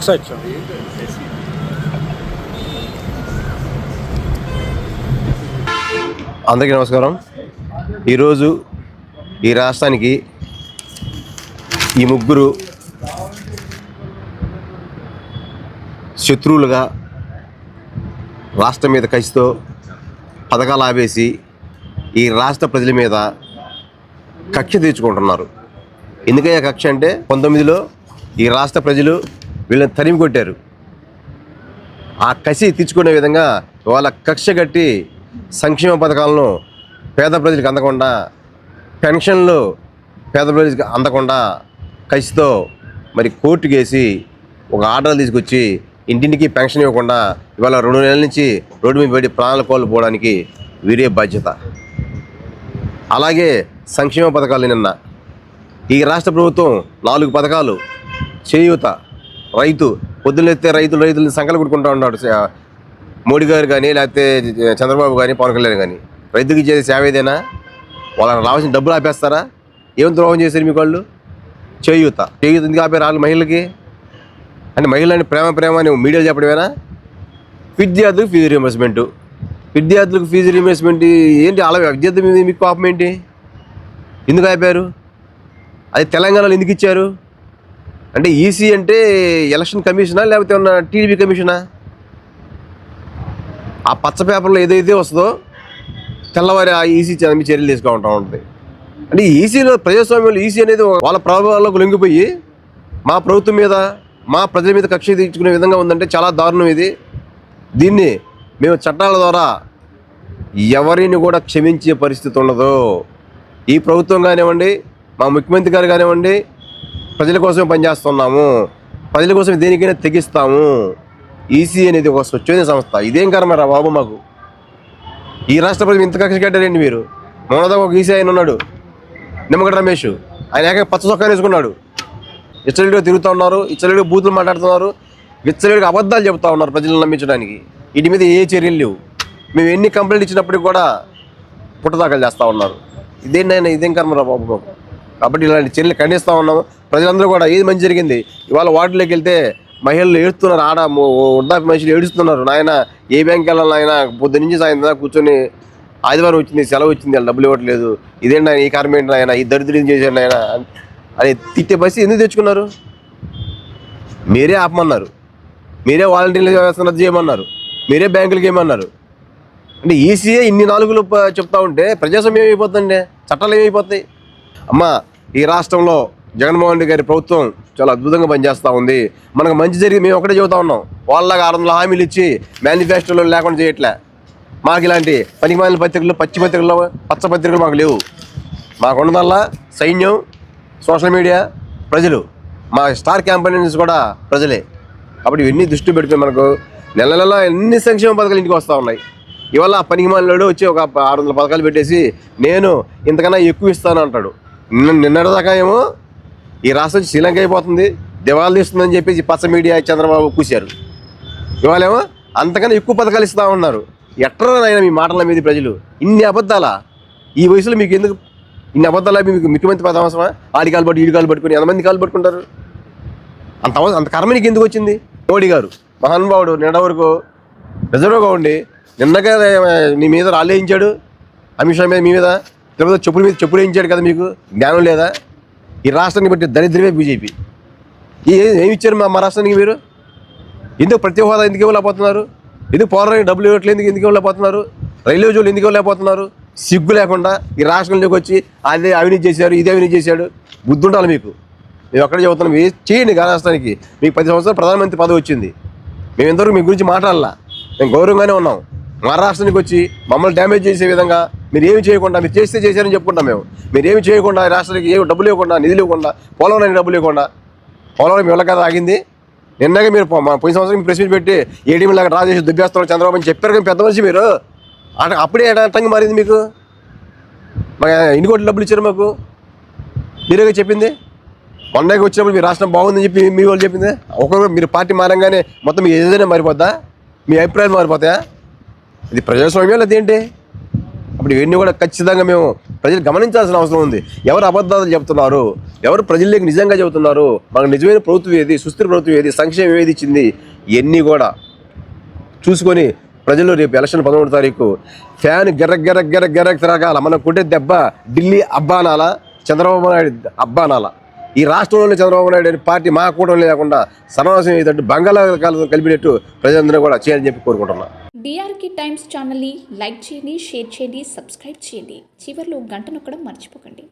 ఒకసారి చూడండి అందరికీ నమస్కారం. ఈరోజు ఈ రాష్ట్రానికి ఈ ముగ్గురు శత్రువులుగా రాష్ట్రం మీద కసితో పథకాలు ఆపేసి ఈ రాష్ట్ర ప్రజల మీద కక్ష తీర్చుకుంటున్నారు. ఎందుకయ్యా కక్ష అంటే పంతొమ్మిదిలో ఈ రాష్ట్ర ప్రజలు వీళ్ళని తరిమి కొట్టారు. ఆ కసి తీర్చుకునే విధంగా వాళ్ళ కక్ష కట్టి సంక్షేమ పథకాలను పేద ప్రజలకు అందకుండా పెన్షన్లు పేద ప్రజలకు అందకుండా కసితో మరి కోర్టుకు వేసి ఒక ఆర్డర్ తీసుకొచ్చి ఇంటింటికి పెన్షన్ ఇవ్వకుండా ఇవాళ రెండు నెలల నుంచి రోడ్డు మీద పడి ప్రాణాలు కోల్పోవడానికి వీరే బాధ్యత. అలాగే సంక్షేమ పథకాలు నిన్న ఈ రాష్ట్ర ప్రభుత్వం నాలుగు పథకాలు చేయూత రైతు పొద్దున్నెత్తే రైతులు రైతులు సంకలు కొట్టుకుంటూ ఉన్నాడు. మోడీ గారు కానీ లేకపోతే చంద్రబాబు కానీ పవన్ కళ్యాణ్ కానీ రైతుకి చేసే సేవ ఏదైనా? వాళ్ళకి రావాల్సిన డబ్బులు ఆపేస్తారా? ఏం ద్రోహం చేశారు మీకు వాళ్ళు? చేయూత. చేయూత ఎందుకు ఆపారు వాళ్ళు మహిళలకి? అంటే మహిళలని ప్రేమ ప్రేమ అని మీడియాలో చెప్పడమేనా? విద్యార్థులకు ఫీజు రీంబర్స్మెంట్ విద్యార్థులకు ఫీజు రీంబర్స్మెంట్ ఏంటి అలా విద్యార్థి మీద మీకు కోపం ఏంటి? ఎందుకు ఆపారు? అది తెలంగాణలో ఎందుకు ఇచ్చారు? అంటే ఈసీ అంటే ఎలక్షన్ కమిషనా లేకపోతే ఉన్న టీడీపీ కమిషనా? ఆ పచ్చ పేపర్లో ఏదైతే వస్తుందో తెల్లవారి ఆ ఈసీ మీ చర్యలు తీసుకుంటూ ఉంటుంది. అంటే ఈసీలో ప్రజాస్వామ్యంలో ఈసీ అనేది వాళ్ళ ప్రభావాలకు లొంగిపోయి మా ప్రభుత్వం మీద మా ప్రజల మీద కక్ష తీర్చుకునే విధంగా ఉందంటే చాలా దారుణం ఇది. దీన్ని మేము చట్టాల ద్వారా ఎవరిని కూడా క్షమించే పరిస్థితి ఉండదు. ఈ ప్రభుత్వం కానివ్వండి మా ముఖ్యమంత్రి గారు కానివ్వండి ప్రజల కోసం పనిచేస్తున్నాము. ప్రజల కోసం దేనికైనా తెగిస్తాము. ఈసీ అనేది ఒక స్వచ్ఛమైన సంస్థ. ఇదేం కర్మరా బాబు మాకు? ఈ రాష్ట్ర ప్రజలు ఇంత కక్ష కట్టారండి మీరు? మొన్నదాకా ఒక ఈసీ ఆయన ఉన్నాడు. నిమ్మగడ్డ రమేష్. ఆయన ఏక పచ్చ చొక్కా వేసుకున్నాడు. ఇచ్చలేడిగా తిరుగుతూ ఉన్నారు ఇచ్చలేడిగా బూతులు మాట్లాడుతున్నారు విచ్చలేడిగా అబద్ధాలు చెబుతా ఉన్నారు ప్రజలను నమ్మించడానికి. వీటి మీద ఏ చర్యలు లేవు. మేము ఎన్ని కంప్లైంట్ ఇచ్చినప్పటికి కూడా పుట్టదాఖలు చేస్తూ ఉన్నారు. ఇదేంటైనా ఇదేం కర్మరా బాబు బాబు కాబట్టి ఇలాంటి చర్యలు ఖండిస్తూ ఉన్నాము ప్రజలందరూ కూడా ఏది మంచి జరిగింది? ఇవాళ వార్డులోకి వెళ్తే మహిళలు ఏడుస్తున్నారు. ఆడ వృద్ధాపి మనుషులు ఏడుస్తున్నారు. నాయన ఏ బ్యాంక్ వెళ్ళాలి నాయన? పొద్దు నుంచి సాయంత్రం కూర్చొని ఆదివారం వచ్చింది సెలవు వచ్చింది. వాళ్ళు డబ్బులు ఇవ్వట్లేదు. ఇదేంటి ఆయన ఈ కారణం ఏంటి ఆయన ఈ దరిద్రం చేశాడు ఆయన అని తిట్టే పరిస్థితి ఎందుకు తెచ్చుకున్నారు? మీరే ఆపమన్నారు. మీరే వాలంటీర్లు వ్యవస్థ చేయమన్నారు. మీరే బ్యాంకులకి ఏమన్నారు అంటే ఈసీఏ ఇన్ని నాలుగులు చెప్తా ఉంటే ప్రజాస్వామ్యం ఏమైపోతుందండి? చట్టాలు ఏమైపోతాయి? అమ్మ ఈ రాష్ట్రంలో జగన్మోహన్ రెడ్డి గారి ప్రభుత్వం చాలా అద్భుతంగా పనిచేస్తూ ఉంది. మనకు మంచి జరిగి మేము ఒకటే చెబుతా ఉన్నాం. వాళ్ళగా ఆరు వందల హామీలు ఇచ్చి మేనిఫెస్టోలో లేకుండా చేయట్లే. మాకు ఇలాంటి పనికిమాలిన పత్రికలు పచ్చి పత్రికలు పచ్చ పత్రికలు మాకు లేవు. మాకున్నదల్లా సైన్యం సోషల్ మీడియా ప్రజలు. మా స్టార్ క్యాంపెయిన్స్ కూడా ప్రజలే. కాబట్టి ఇవన్నీ దృష్టి పెడితే మనకు నెల నెల ఎన్ని సంక్షేమ పథకాలు ఇంటికి వస్తూ ఉన్నాయి. ఇవాళ ఆ పనికి మాలినోడు వచ్చి ఒక ఆరు వందల పథకాలు పెట్టేసి నేను ఇంతకన్నా ఎక్కువ ఇస్తాను అంటాడు. నిన్నటిదాకా ఏమో ఈ రాష్ట్రం శ్రీలంక అయిపోతుంది దివాళ తీస్తుందని చెప్పేసి పచ్చ మీడియా చంద్రబాబు కూశారు ఇవాళేమో అంతకన్నా ఎక్కువ పథకాలు ఇస్తా ఉన్నారు. ఎట్రా మీ మాటల మీద ప్రజలు? ఇన్ని అబద్ధాలా? ఈ వయసులో మీకు ఎందుకు ఇన్ని అబద్ధాలా మీకు ముఖ్యమంత్రి పదం అవసరమా? ఆడి కాలు పట్టు ఈడి కాలు పట్టుకుని ఎంతమంది కాలు పట్టుకుంటారు? అంత అంత కర్మ నీకు ఎందుకు వచ్చింది? మోడీ గారు మహానుభావుడు నిన్న వరకు రిజర్వ్గా ఉండి నిన్నగా నీ మీద రాలేయించాడు అమిత్ షా మీద మీ మీద? తిరుపతి చెప్పుల మీద చెప్పులు వేయించాడు కదా మీకు? జ్ఞానం లేదా? ఈ రాష్ట్రాన్ని బట్టి దరిద్రమే బీజేపీ. ఏమి ఇచ్చారు మా మా రాష్ట్రానికి మీరు? ఎందుకు ప్రతి హోదా ఎందుకు ఇవ్వలేకపోతున్నారు? ఎందుకు పోరాడానికి డబ్బులు ఇవ్వట్లేదు ఎందుకు ఎందుకు ఇవ్వలేకపోతున్నారు? రైల్వే జోలు ఎందుకు ఇవ్వలేకపోతున్నారు? సిగ్గు లేకుండా ఈ రాష్ట్రంలోకి వచ్చి అదే అవినీతి చేశారు ఇదే అవినీతి చేశాడు. బుద్ధి ఉండాలి మీకు. మేము ఎక్కడ చెబుతున్నాం ఏ చేయండి రాష్ట్రానికి. మీకు పది సంవత్సరాలు ప్రధానమంత్రి పదవి వచ్చింది. మేము ఎంతవరకు మీ గురించి మాట్లాడాలా. మేము గౌరవంగానే ఉన్నాం. మా రాష్ట్రానికి వచ్చి మమ్మల్ని డ్యామేజ్ చేసే విధంగా మీరు ఏమి చేయకుండా మీరు చేస్తే చేశారని చెప్పుకుంటాం మేము. మీరు ఏమి చేయకుండా రాష్ట్రానికి ఏమి డబ్బులు ఇవ్వకుండా నిధులు ఇవ్వకుండా పోలవరానికి డబ్బులు ఇవ్వకుండా పోలవరం ఇవ్వలే కదా ఆగింది. నిన్నగా మీరు పోయిన సంవత్సరం ప్రెస్ మీట్ పెట్టి ఏడీఎం లాగా డ్రా చేసి దుబ్బేస్తాం చంద్రబాబు అని చెప్పారు కానీ పెద్ద మనిషి మీరు. అట అప్పుడే అటంగా మారింది మీకు. మాకు ఎన్ని కోట్ల డబ్బులు ఇచ్చారు మాకు? మీరేగా చెప్పింది? మొన్నగా వచ్చినప్పుడు మీ రాష్ట్రం బాగుందని చెప్పి మీ వాళ్ళు చెప్పింది? ఒకరు మీరు పార్టీ మారంగానే మొత్తం మీ ఏదైనా మారిపోద్దా? మీ అభిప్రాయాలు మారిపోతాయా? ఇది ప్రజాస్వామ్యం లేదేంటి ఏంటి? అప్పుడు ఇవన్నీ కూడా ఖచ్చితంగా మేము ప్రజలు గమనించాల్సిన అవసరం ఉంది. ఎవరు అబద్ధాలు చెబుతున్నారు? ఎవరు ప్రజల్లోకి నిజంగా చెబుతున్నారు? మనకు నిజమైన ప్రభుత్వం ఏది? సుస్థిర ప్రభుత్వం ఏది? సంక్షేమం ఏది ఇచ్చింది? ఇవన్నీ కూడా చూసుకొని ప్రజలు రేపు ఎలక్షన్ పదమూడు తారీఖు ఫ్యాన్ గెర్ర గెర్ర గెర్ర గెర్ర తిరగాల. మనం కొట్టే దెబ్బ ఢిల్లీ అబ్బానాల? చంద్రబాబు నాయుడు అబ్బానాల? ఈ రాష్ట్రంలోనే చంద్రబాబు నాయుడు అనే పార్టీ మా కూటమి లేకుండా సర్వనాశనం అయ్యేటట్టు బంగాళాఖాతం కలిపినట్టు ప్రజలందరూ కూడా చేయాలని చెప్పి కోరుకుంటున్నా. డిఆర్కి టైమ్స్ ఛానల్ని లైక్ చేయండి షేర్ చేయండి సబ్స్క్రైబ్ చేయండి. చివరిలో గంట నొక్కడం మర్చిపోకండి.